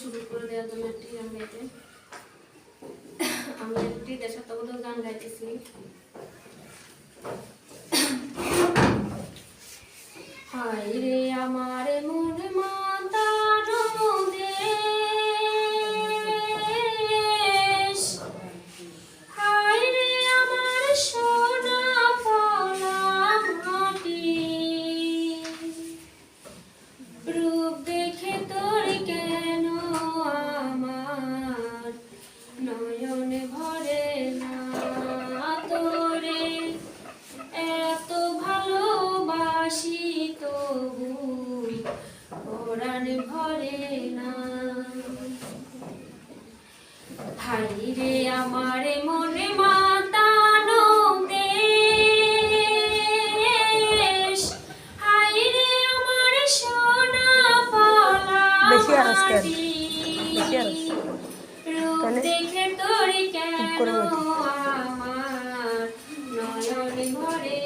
শুরু করে দেওয়ার জন্য একটি গান গাইতে। আমি একটি দেশাত্মবোধক গান গাইতেছি। হায় পরাণ ভরে না। হারিরে আমার মনে দেখে তোর কেন আমার নয়ন ভরে